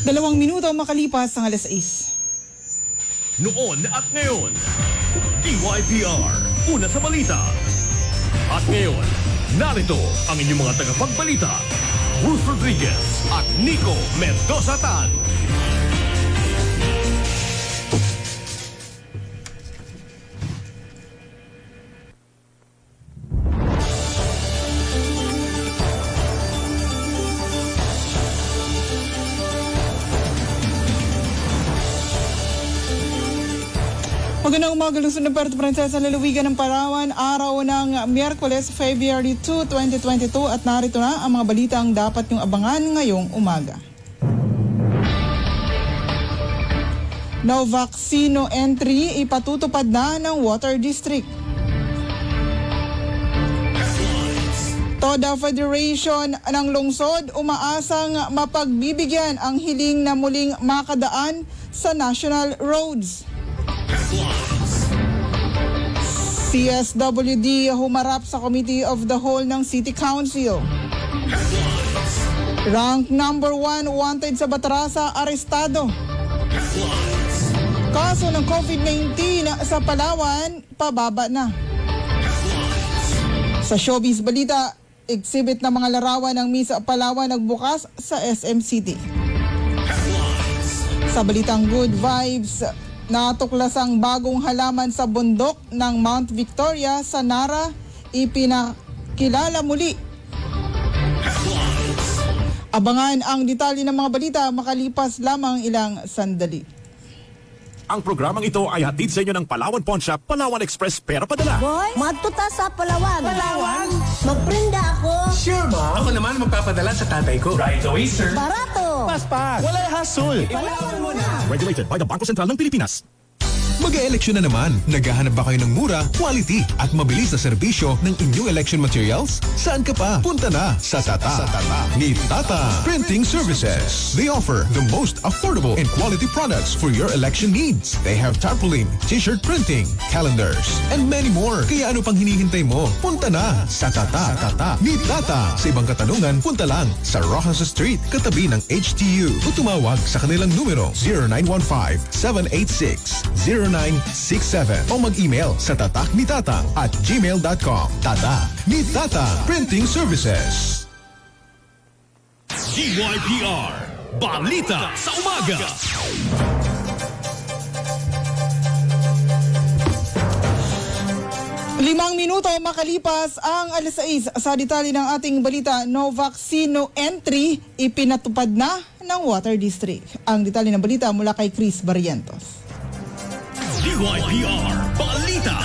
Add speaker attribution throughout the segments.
Speaker 1: Dalawang minuto makalipas ang alas 6.
Speaker 2: Noon at ngayon, DYPR, una sa balita. At ngayon, narito ang inyong mga tagapagbalita, Ruth Rodriguez at Nico Mendoza Tan.
Speaker 1: Magandang umaga Luzon ng Puerto Princesa, lalawigan ng Palawan, araw ng Miyerkules, February 2, 2022 at narito na ang mga balitang dapat yung abangan ngayong umaga. No vaccino entry, ipatutupad na ng Water District. Toda Federation ng Lungsod umaasang mapagbibigyan ang hiling na muling makadaan sa national roads. CSWD humarap sa Committee of the Whole ng City Council. Rank number one wanted sa Batrasa, arestado. Kaso ng COVID-19 sa Palawan, pababa na. Sa showbiz balita, exhibit ng mga larawan ng Miss Palawan nagbukas sa SM City. Sa balitang Good Vibes, natuklas ang bagong halaman sa bundok ng Mount Victoria sa Nara, ipinakilala muli. Abangan ang detalye ng mga balita makalipas lamang ilang sandali.
Speaker 2: Ang programang ito ay hatid sa inyo ng Palawan Pawn Shop, Palawan Express, pera padala.
Speaker 3: Boy, matuta sa Palawan. Palawan? Magprinda ako.
Speaker 4: Sure, ma. Ako naman magpapadala sa tatay ko. Right away, sir.
Speaker 3: Barato.
Speaker 4: Paspas. Wala hassle.
Speaker 3: Palawan mo na.
Speaker 2: Regulated by the Bangko Sentral ng Pilipinas.
Speaker 5: Mag-eleksyon na naman. Naghahanap ba kayo ng mura, quality at mabilis na serbisyo ng inyong election materials? Saan ka pa? Punta na sa Tata. Sa Tata. Ni Tata Printing Services. They offer the most affordable and quality products for your election needs. They have tarpaulin, t-shirt printing, calendars, and many more. Kaya ano pang hinihintay mo? Punta na sa Tata. Tata. Ni Tata. Sa ibang katanungan, punta lang sa Rojas Street, katabi ng HTU. O tumawag sa kanilang numero 0915-786-0967 o mag-email sa tataknitatang at gmail.com. Tata. Ni Tata Printing Services.
Speaker 2: DYPR, balita sa umaga.
Speaker 1: Limang minuto makalipas ang alas 6 sa detalye ng ating balita, no vaccine, no entry, ipinatupad na ng Water District. Ang detalye ng balita mula kay Chris Barrientos.
Speaker 2: DYPR, balita.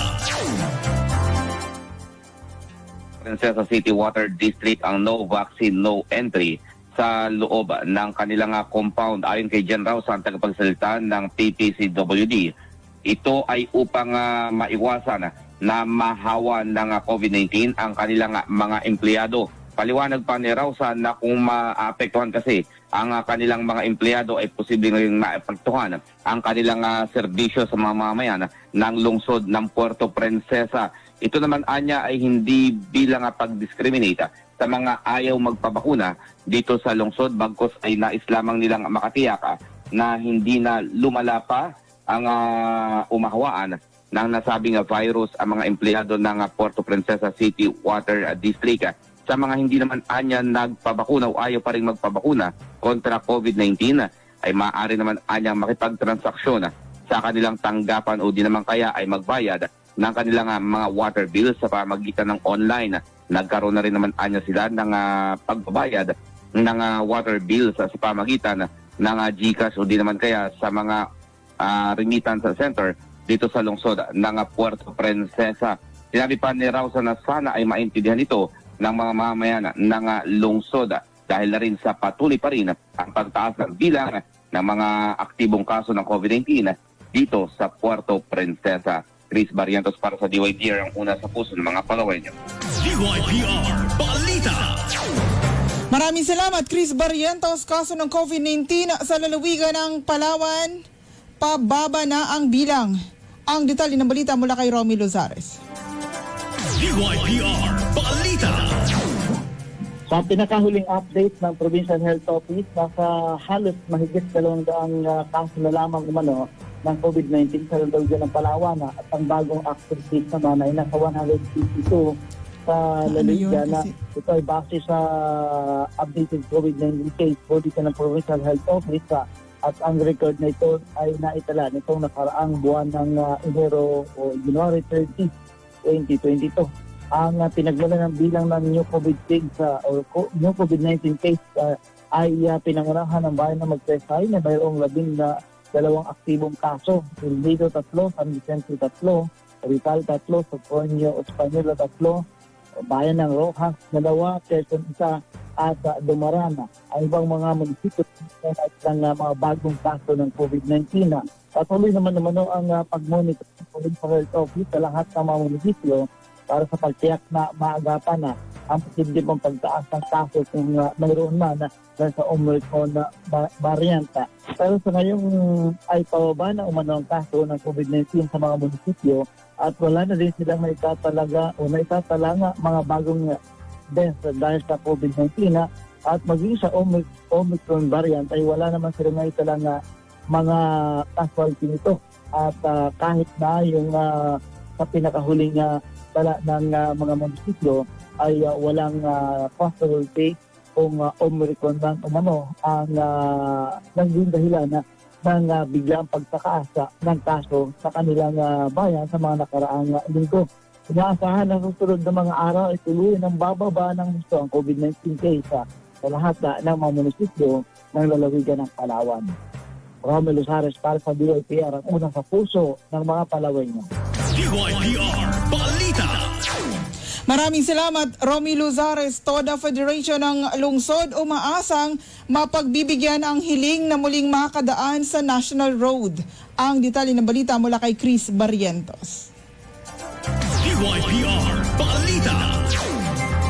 Speaker 6: Princesa City Water District ang no vaccine, no entry sa loob ng kanilang ah, compound ayon kay Jan Rao sa tagapagsalita ng PPCWD. Ito ay upang ah, maiwasan na mahawa ng ah, COVID-19 ang kanilang mga empleyado. Paliwanag pa ni Rausa na kung maapektuhan kasi ang ah, kanilang mga empleyado ay posibleng rin maapektuhan ang kanilang ah, serbisyo sa mga mamamayan ng lungsod ng Puerto Princesa. Ito naman anya ay hindi bilang ah, pag-discriminate ah, sa mga ayaw magpabakuna dito sa lungsod bagkos ay nais lamang nilang makatiyak ah, na hindi na lumala pa ang ah, umahawaan ng nasabing ah, virus ang mga empleyado ng ah, Puerto Princesa City Water ah, District. Sa mga hindi naman anya nagpabakuna o ayaw pa rin magpabakuna kontra COVID-19 ah, ay maaari naman anya makipagtransaksyon sa kanilang tanggapan o di naman kaya ay magbayad ng kanilang ah, mga water bills sa pamagitan ng online. Nagkaroon na rin naman anya sila ng ah, pagbabayad ng ah, water bills sa pamagitan ng ah, GCash o di naman kaya sa mga ah, remittance center dito sa lungsod ng ah, Puerto Princesa. Sinabi pa ni Rausa na sana ay maintindihan ito ng mga mamamayan ng ah, lungsod ah, dahil na rin sa patuloy pa rin ang pagtaas ng bilang ng mga aktibong kaso ng COVID-19 dito sa Puerto Princesa. Chris Barrientos para sa DYDR ang una sa puso ng mga Palaweño.
Speaker 2: DYPR, balita.
Speaker 1: Maraming salamat Chris Barrientos. Kaso ng COVID-19 sa lalawigan ng Palawan, pababa na ang bilang. Ang detalye ng balita mula kay Romy Lozares.
Speaker 2: DYPR, balita.
Speaker 7: Sa pinakahuling update ng Provincial Health Office, nasa halos mahigit dalawang daang uh, kaso na lamang umano ng COVID-19 sa lalawigan ng Palawan at ang bagong active case naman ay nasa 152 sa
Speaker 1: Ano yun?
Speaker 7: na ito ay base sa updated COVID-19 case po dito ng Provincial Health Office ah, at ang record na ito ay naitala nitong nakaraang buwan ng uh, Enero o January 30, 2022 ang uh, pinagmula ng bilang ng new COVID case uh, or new COVID-19 case uh, ay uh, pinangunahan ng bayan na magpesay na mayroong labing na dalawang aktibong kaso. Silvido tatlo, San Vicente tatlo, Rizal tatlo, Socorro Española tatlo, bayan ng Rojas dalawa, Quezon isa at uh, Dumarana. Ang ibang mga munisipyo at ng uh, mga bagong kaso ng COVID-19 na patuloy naman naman no, ang uh, pag-monitor ng Health Office sa lahat ng mga munisipyo para sa pagtiyak na maagapan na ang posible pang pagtaas ng kaso kung uh, mayroon man na dahil sa Omicron na varianta. Pero sa ngayong ay pababa na umano ang kaso ng COVID-19 sa mga munisipyo at wala na din silang naitatalaga o naitatala mga bagong uh, deaths dahil sa COVID-19 na at maging sa Omic- Omicron variant ay wala naman silang naitala nga mga casualty nito. At uh, kahit na yung uh, sa pinakahuling uh, tala ng uh, mga munisipyo ay uh, walang uh, possible case kung uh, Omicron man umano ang uh, naging dahilan na ng uh, biglang pagtakaasa ng kaso sa kanilang uh, bayan sa mga nakaraang uh, linggo. Inaasahan na susunod na mga araw ay tuloy ng bababa ng gusto ang COVID-19 case uh, sa lahat uh, ng mga munisipyo ng lalawigan ng Palawan. Romelo Sares para sa DIPR ang unang sa puso ng mga Palawenyo.
Speaker 2: DYPR Balita.
Speaker 1: Maraming salamat, Romy Luzares, Toda Federation ng Lungsod, umaasang mapagbibigyan ang hiling na muling makadaan sa National Road. Ang detalye ng balita mula kay Chris Barrientos.
Speaker 2: DYPR Balita.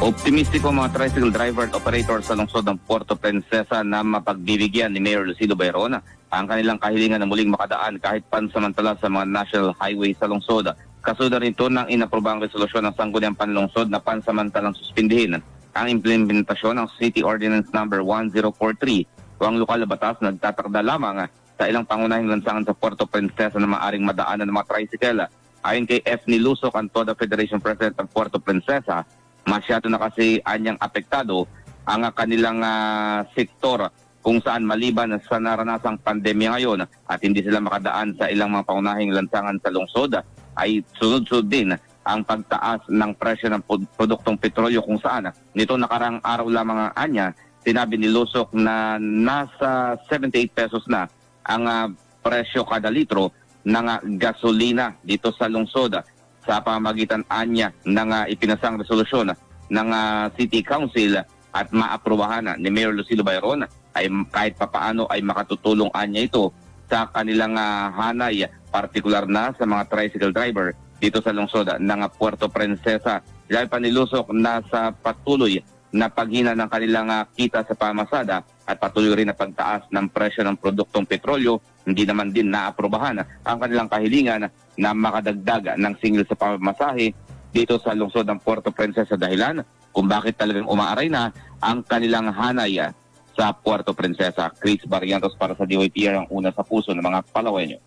Speaker 6: Optimistiko mga tricycle driver at operator sa lungsod ng Puerto Princesa na mapagbibigyan ni Mayor Lucido Bayron ang kanilang kahilingan na muling makadaan kahit pansamantala sa mga national highway sa lungsod. Kasunod nito ng inaprobang resolusyon ng Sangguniang Panlungsod na pansamantalang suspindihin ang implementasyon ng City Ordinance Number 1043 o ang lokal na batas na nagtatakda lamang sa ilang pangunahing lansangan sa Puerto Princesa na maaring madaanan ng mga tricycle. Ayon kay F. Nilusok, ang TODA Federation President ng Puerto Princesa, masyado na kasi anyang apektado ang kanilang ah, sektor kung saan maliban sa naranasang pandemya ngayon at hindi sila makadaan sa ilang mga pangunahing lansangan sa lungsod ay sunod-sunod din ang pagtaas ng presyo ng produktong petrolyo kung saan nito nakarang araw lamang ang anya sinabi ni Lusok na nasa 78 pesos na ang ah, presyo kada litro ng ah, gasolina dito sa lungsod sa pamamagitan anya ng ah, ipinasang resolusyon ng ah, City Council at maaprubahan ni Mayor Lucilo Bayron ay kahit papaano ay makatutulong anya ito sa kanilang ah, hanay, partikular na sa mga tricycle driver dito sa lungsod ng Puerto Princesa. Dahil panilusok na sa patuloy na paghina ng kanilang ah, kita sa pamasada at patuloy rin na pagtaas ng presyo ng produktong petrolyo, hindi naman din naaprubahan ang kanilang kahilingan na makadagdag ng singil sa pamasahe dito sa lungsod ng Puerto Princesa dahilan kung bakit talagang umaaray na ang kanilang hanay sa Puerto Princesa. Chris Barrientos para sa DYPR ang una sa puso ng mga Palawenyo.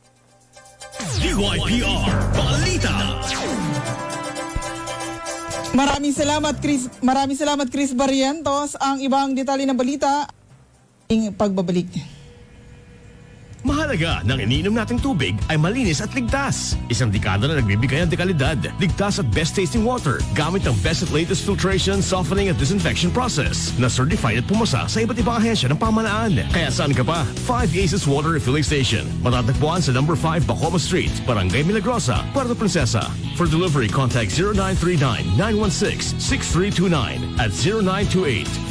Speaker 2: DYPR Balita.
Speaker 1: Maraming salamat Chris, maraming salamat Chris Barrientos. Ang ibang detalye ng balita, ang pagbabalik.
Speaker 2: Mahalaga ng iniinom nating tubig ay malinis at ligtas. Isang dekada na nagbibigay ng dekalidad, ligtas at best tasting water gamit ang best at latest filtration, softening at disinfection process na certified at pumasa sa iba't ibang ahensya ng pamanaan. Kaya saan ka pa? 5 Aces Water Refilling Station. Matatagpuan sa number 5 Bacoma Street, Barangay Milagrosa, Puerto Princesa. For delivery, contact 0939-916-6329 at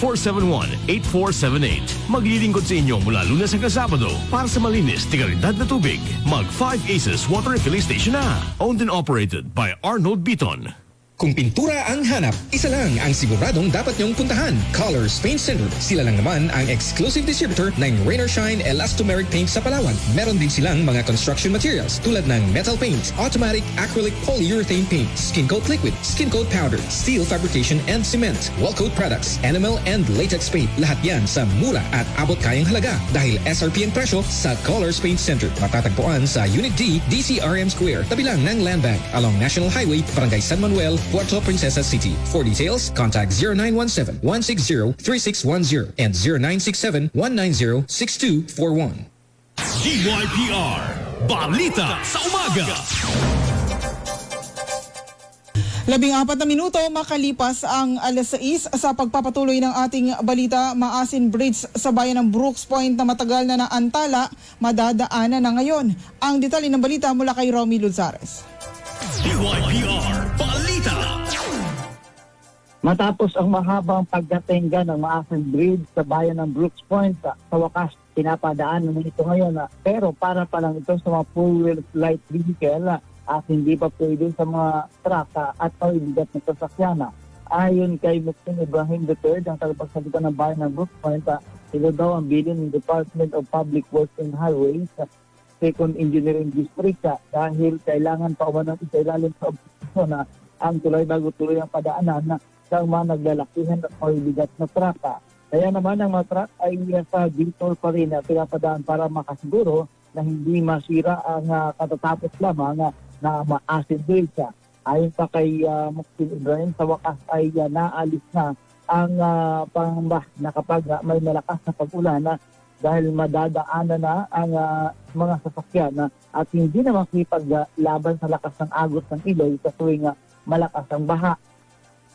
Speaker 2: 0928-471-8478. Maglilingkod sa inyo mula lunes hanggang Sabado para sa malinis, tigalidad na tubig. Mag 5 Aces Water Refilling Station na. Owned and operated by Arnold Beaton.
Speaker 8: Kung pintura ang hanap, isa lang ang siguradong dapat niyong puntahan. Colors Paint Center. Sila lang naman ang exclusive distributor ng Rain or Shine Elastomeric Paint sa Palawan. Meron din silang mga construction materials tulad ng metal paint, automatic acrylic polyurethane paint, skin coat liquid, skin coat powder, steel fabrication and cement, wall coat products, enamel and latex paint. Lahat yan sa mura at abot kayang halaga dahil SRP ang presyo sa Colors Paint Center. Matatagpuan sa Unit D, DCRM Square, tabi lang ng Land Bank along National Highway, Barangay San Manuel, Puerto Princesa City. For details, contact 0917-160-3610 and 0967-190-6241.
Speaker 2: DYPR Balita sa Umaga
Speaker 1: Labing apat na minuto makalipas ang alas 6 sa pagpapatuloy ng ating balita, Maasin Bridge sa bayan ng Brooks Point na matagal na naantala, madadaanan na ngayon. Ang detalye ng balita mula kay Romy Luzares.
Speaker 2: DYPR
Speaker 7: Matapos ang mahabang pagdatingga ng Maasin Bridge sa bayan ng Brooks Point, sa, sa wakas pinapadaan naman ito ngayon. ah. pero para pa lang ito sa mga four-wheel light vehicle ah, at hindi pa pwede sa mga truck ah, at pawibigat na sasakyan. ah. Ayon kay Mr. Ibrahim III, ang tagapagsalita ng bayan ng Brooks Point, ito daw ang bilin ng Department of Public Works and Highways sa Second Engineering District ah, dahil kailangan pa umano isa ilalim sa obstruction ang tulay bago tuloy ang padaanan na sa mga naglalakihan at mabibigat na ah. Kaya naman ang mga truck ay uh, sa detour pa rin na pinapadaan para makasiguro na hindi masira ang ah, katatapos lamang ah, na bridge. ah. Ayon pa kay uh, Muksin Ibrahim, sa wakas ay ah, naalis na ang uh, pangamba na kapag ah, may malakas na pag-ulan na dahil madadaanan na ang ah, mga sasakyan na at hindi na makipaglaban sa lakas ng agos ng ilog sa tuwing ah, malakas ang baha.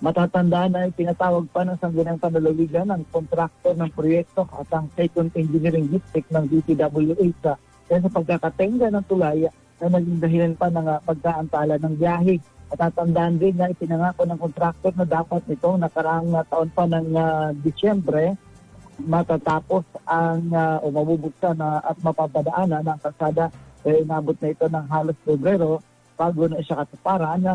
Speaker 7: Matatandaan na pinatawag pa ng Sangguniang Panlalawigan ng kontraktor ng proyekto at ang Second Engineering District ng DPWH sa kaya sa pagkakatenga ng tulay na naging dahilan pa ng ah, pagkaantala ng biyahe. Matatandaan din na ipinangako ng kontraktor na dapat nitong nakaraang ah, taon pa ng ah, Disyembre matatapos ang uh, o mabubuksan na at mapapadaanan ng kalsada eh, inabot na ito ng halos Pebrero bago na siya katuparan na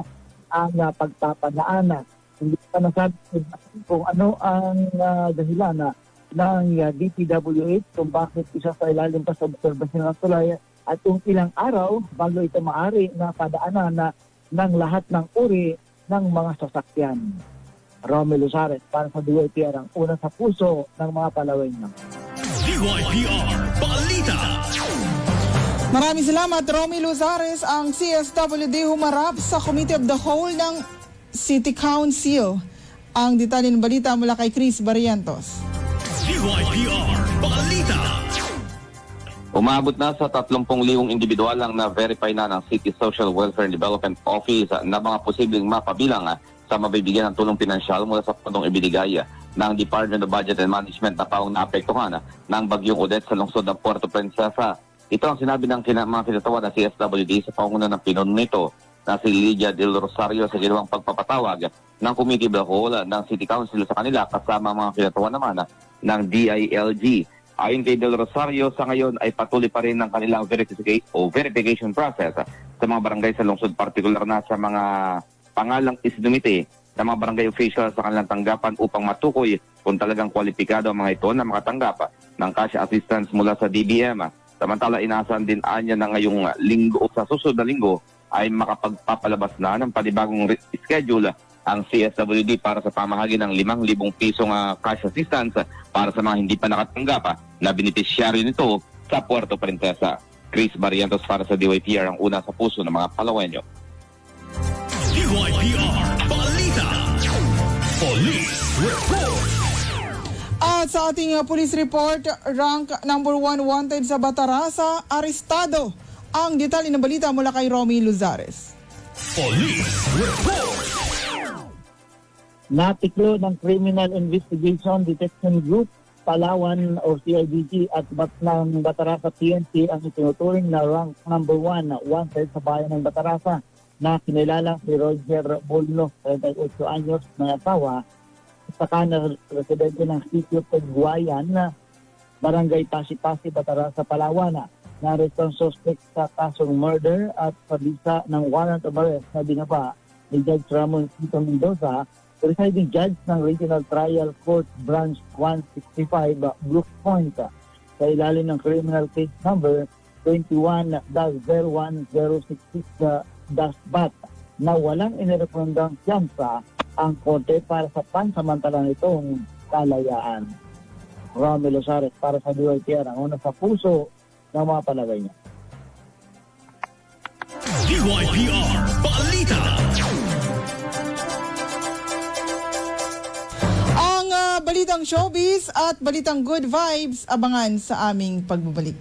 Speaker 7: ang uh, pagpapadaanan. Hindi pa nasabi kung ano ang uh, dahilan na ng uh, DPWH kung bakit isa sa ilalim pa sa obserbasyon ng tulay at kung ilang araw bago ito maari na padaanan na ng lahat ng uri ng mga sasakyan. Romelo Sares para sa DYPR ang una sa puso ng mga Palawenyo.
Speaker 2: DYPR Balita
Speaker 1: Maraming salamat, Romy Luzares, ang CSWD humarap sa Committee of the Whole ng City Council. Ang detalye ng balita mula kay Chris Barrientos.
Speaker 2: Balita
Speaker 6: Umabot na sa 30,000 individual ang na-verify na ng City Social Welfare and Development Office na mga posibleng mapabilang sa mabibigyan ng tulong pinansyal mula sa pundong ibinigay ng Department of Budget and Management na taong naapektuhan ng bagyong Odette sa lungsod ng Puerto Princesa. Ito ang sinabi ng kina, mga kinatawan ng CSWD sa panguna ng pinuno nito na si Lydia Del Rosario sa ginawang pagpapatawag ng Committee Whole ah, ng City Council sa kanila kasama mga kinatawan naman ah, ng DILG. Ayon kay Del Rosario, sa ngayon ay patuloy pa rin ang kanilang verification process ah, sa mga barangay sa lungsod, particular na sa mga pangalang isdumite ng mga barangay officials sa kanilang tanggapan upang matukoy kung talagang kwalipikado ang mga ito na makatanggap ng cash assistance mula sa DBM. Samantala, inaasahan din anya na ngayong linggo o sa susunod na linggo ay makapagpapalabas na ng panibagong schedule ang CSWD para sa pamahagi ng 5,000 pisong ah, cash assistance para sa mga hindi pa nakatanggap ah, na beneficiaryo nito sa Puerto Princesa. Chris Barrientos para sa DYPR ang una sa puso ng mga Palawenyo.
Speaker 2: DYPR Balita Police Report
Speaker 1: At sa ating uh, police report, rank number 1 wanted sa Batarasa, arestado. Ang detalye ng balita mula kay Romy Luzares.
Speaker 2: Police Report
Speaker 7: Natiklo ng Criminal Investigation Detection Group, Palawan o CIDG at bat ng Batarasa PNP ang itinuturing na rank number 1 na wanted sa bayan ng Batarasa na kinilala si Roger Bolno, 38 anyos na asawa, saka na residente ng sitio Pagguayan na Barangay Pasi-Pasi, Batarasa, Palawan na response suspect sa kasong murder at pabisa ng warrant of arrest na binaba ni Judge Ramon Tito Mendoza, presiding judge ng Regional Trial Court Branch 165 uh, Brooks Point sa ilalim ng criminal case number 21-01066-BAT na walang inirekomendang siyansa ang korte para sa pansamantalang itong kalayaan. Romel Osares para sa DYTR, ang una sa puso ng mga palagay niya.
Speaker 2: DYPR Balita.
Speaker 1: Ang ah, balitang showbiz at balitang good vibes abangan sa aming pagbabalik.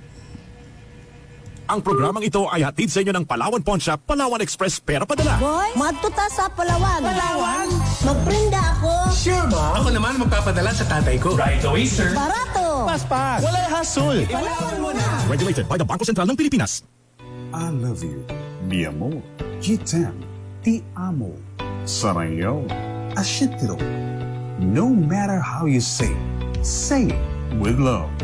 Speaker 9: Ang programang ito ay hatid sa inyo ng Palawan Pawn Shop, Palawan Express Pera Padala.
Speaker 3: Boy, madtuta sa Palawan. Palawan? Magprinda ako.
Speaker 4: Sure ba? Ako naman magpapadala sa tatay ko. Right away, sir.
Speaker 3: Barato.
Speaker 9: Walay hassle!
Speaker 3: Palawan mo na.
Speaker 9: Regulated by the Bangko Sentral ng Pilipinas.
Speaker 10: I love you, mi amor. Gitem, ti amo. Sarayo, ashitiro. No matter how you say it, say it with love.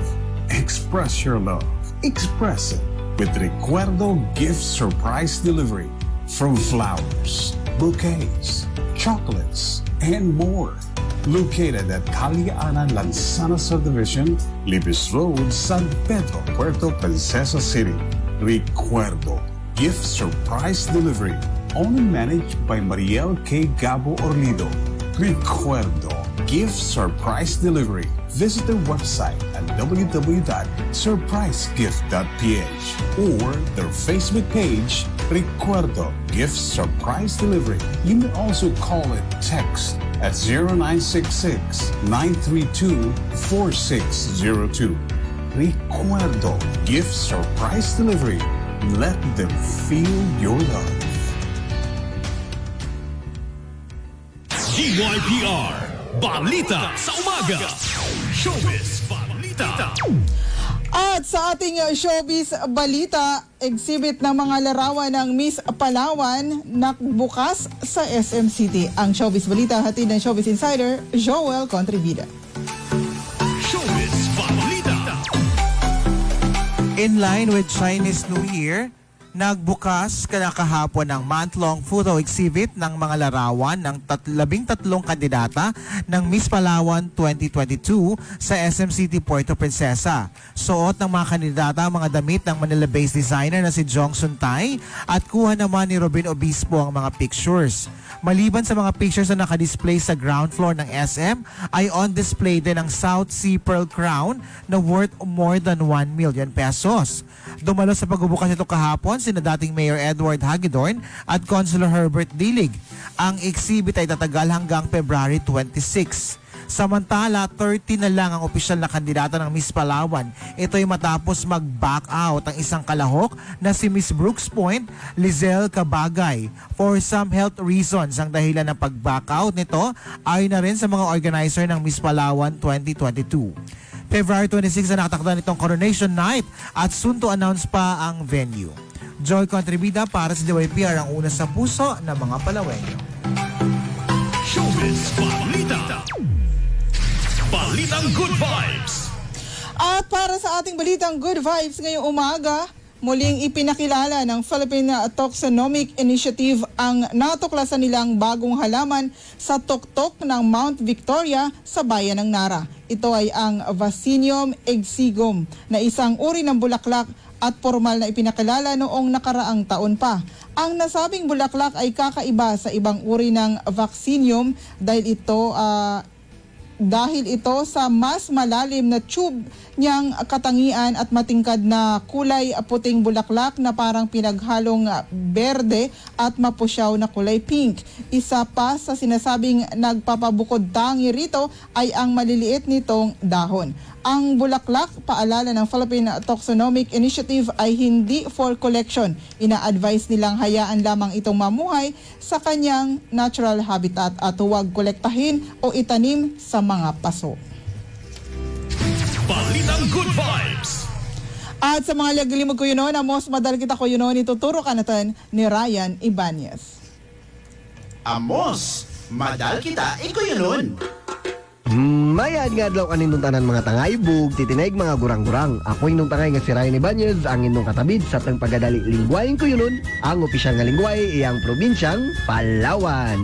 Speaker 10: Express your love. Express it with Recuerdo Gift Surprise Delivery from flowers, bouquets, chocolates, and more. Located at Caliana Lanzana Subdivision, Libis Road, San Pedro, Puerto Princesa City. Recuerdo Gift Surprise Delivery. Only managed by Mariel K. Gabo Orlido. Recuerdo Gift Surprise Delivery. Visit their website at www.surprisegift.ph or their Facebook page, Recuerdo Gift Surprise Delivery. You may also call it text at 0966-932-4602. Recuerdo Gift Surprise Delivery. Let them feel your love.
Speaker 2: DYPR Balita sa umaga. Showbiz Balita.
Speaker 1: At sa ating uh, showbiz balita, exhibit ng mga larawan ng Miss Palawan nakbukas sa SM City. Ang showbiz balita hatid ng showbiz insider Joel Contrivida.
Speaker 2: Showbiz Balita.
Speaker 11: In line with Chinese New Year, nagbukas kahapon ng month-long photo exhibit ng mga larawan ng tat- labing tatlong kandidata ng Miss Palawan 2022 sa SM City, Puerto Princesa. Suot ng mga kandidata ang mga damit ng Manila-based designer na si Jong Suntay at kuha naman ni Robin Obispo ang mga pictures. Maliban sa mga pictures na nakadisplay sa ground floor ng SM, ay on display din ang South Sea Pearl Crown na worth more than 1 million pesos. Dumalo sa pagbubukas nito kahapon sina dating Mayor Edward Hagedorn at Councilor Herbert Dilig. Ang exhibit ay tatagal hanggang February 26. Samantala, 30 na lang ang opisyal na kandidata ng Miss Palawan. Ito ay matapos mag-back out ang isang kalahok na si Miss Brooks Point, Lizelle Cabagay. For some health reasons, ang dahilan ng pag-back out nito ay na rin sa mga organizer ng Miss Palawan 2022. February 26 na nakatakda nitong Coronation Night at soon to announce pa ang venue. Joy Contribida para sa DYPR ang una sa puso ng mga Palawenyo.
Speaker 2: Showbiz Balita. Balitang Good Vibes.
Speaker 1: At para sa ating balitang good vibes ngayong umaga, muling ipinakilala ng Philippine Taxonomic Initiative ang natuklasan nilang bagong halaman sa tuktok ng Mount Victoria sa bayan ng Nara. Ito ay ang Vaccinium exigum na isang uri ng bulaklak at formal na ipinakilala noong nakaraang taon pa. Ang nasabing bulaklak ay kakaiba sa ibang uri ng vaccinium dahil ito ah, dahil ito sa mas malalim na tube niyang katangian at matingkad na kulay puting bulaklak na parang pinaghalong berde at mapusyaw na kulay pink. Isa pa sa sinasabing nagpapabukod tangi rito ay ang maliliit nitong dahon. Ang bulaklak, paalala ng Philippine Taxonomic Initiative ay hindi for collection. Ina-advise nilang hayaan lamang itong mamuhay sa kanyang natural habitat at huwag kolektahin o itanim sa mga paso.
Speaker 2: Balitang Good Vibes.
Speaker 1: At sa mga lagalimog ko yun, amos madal kita ko yun, ituturo ka natin ni Ryan Ibanez.
Speaker 12: Amos, madal kita, ikaw yun nun. Mayad nga adlaw kanin nung tanan mga tangay bug titinaig mga gurang-gurang. Ako inyong tangay nga si Ryan Ibanez ang inyong katabid sa tang pagadali lingwaing ko yun ang opisyal nga lingway iyang probinsyang Palawan.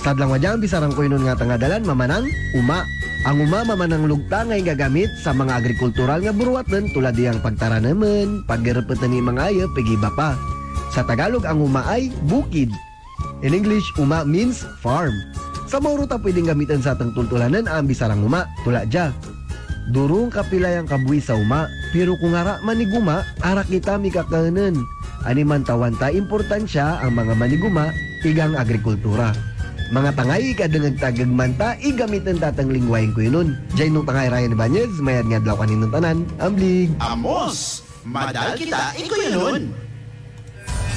Speaker 12: Sadlang wadyang bisarang ko yun nga tangadalan mamanang uma. Ang uma mamanang lugta nga gagamit sa mga agrikultural nga buruatan tulad diyang pagtaranaman, paggarapatan ni mga ayop, pagiba pa. Sa Tagalog ang uma ay bukid. In English, uma means farm. Sa Mauro ta pwedeng gamitan sa atang tultulanan ang bisarang uma, tula dya. Durong kapilay ang kabuhi sa uma, pero kung ara maniguma, ara kita mikakanan. Ani man tawan ta importansya ang mga maniguma, igang agrikultura. Mga tangay kadangag tagagman ta, igamitan tatang lingwaing ko yun. Diyan nung tangay Ryan Ibanez, mayad nga adlaw kanin ng tanan, amblig.
Speaker 13: Amos, madal kita, ikaw yun.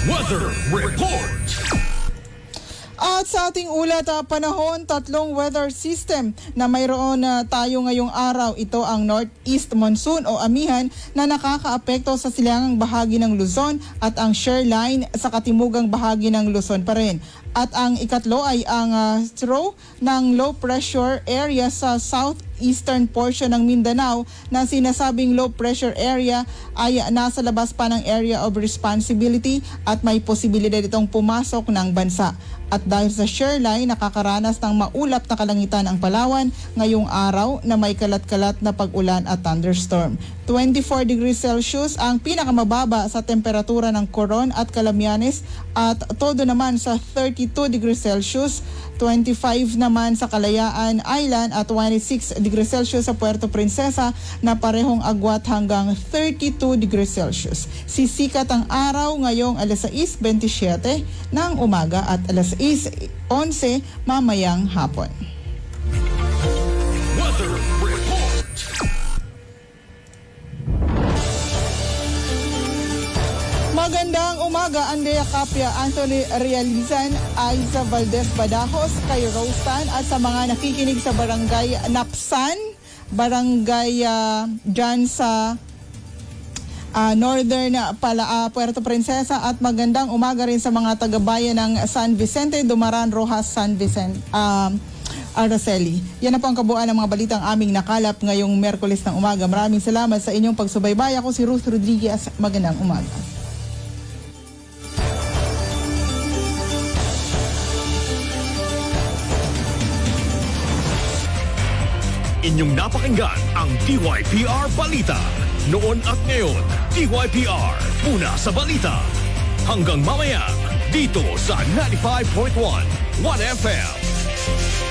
Speaker 2: Weather Report!
Speaker 1: At sa ating ulat, ah, panahon, tatlong weather system na mayroon na tayo ngayong araw. Ito ang Northeast Monsoon o amihan na nakakaapekto sa silangang bahagi ng Luzon at ang shoreline sa katimugang bahagi ng Luzon pa rin. At ang ikatlo ay ang ah, throw ng low pressure area sa southeastern portion ng Mindanao na sinasabing low pressure area ay nasa labas pa ng area of responsibility at may posibilidad itong pumasok ng bansa. At dahil sa shoreline, nakakaranas ng maulap na kalangitan ang Palawan ngayong araw na may kalat-kalat na pag-ulan at thunderstorm. 24 degrees Celsius ang pinakamababa sa temperatura ng Coron at Calamianes at todo naman sa 32 degrees Celsius, 25 naman sa Kalayaan Island at 26 degrees Celsius sa Puerto Princesa na parehong agwat hanggang 32 degrees Celsius. Sisikat ang araw ngayong alas 6.27 ng umaga at alas 6.11 mamayang hapon. Umaga, Andrea Capia, Anthony Realizan, Aiza Valdez Badajos, kay Rostan at sa mga nakikinig sa Barangay Napsan, Barangay uh, dyan sa ah, Northern pala, ah, Puerto Princesa at magandang umaga rin sa mga taga-bayan ng San Vicente, Dumaran, Rojas, San Vicente. Um, Araceli. Yan na po ang kabuuan ng mga balitang aming nakalap ngayong Merkulis ng umaga. Maraming salamat sa inyong pagsubaybay. Ako si Ruth Rodriguez. Magandang umaga.
Speaker 2: Inyong napakinggan ang DYPR Balita. Noon at ngayon, DYPR, una sa balita. Hanggang mamaya, dito sa 95.1, 1FM.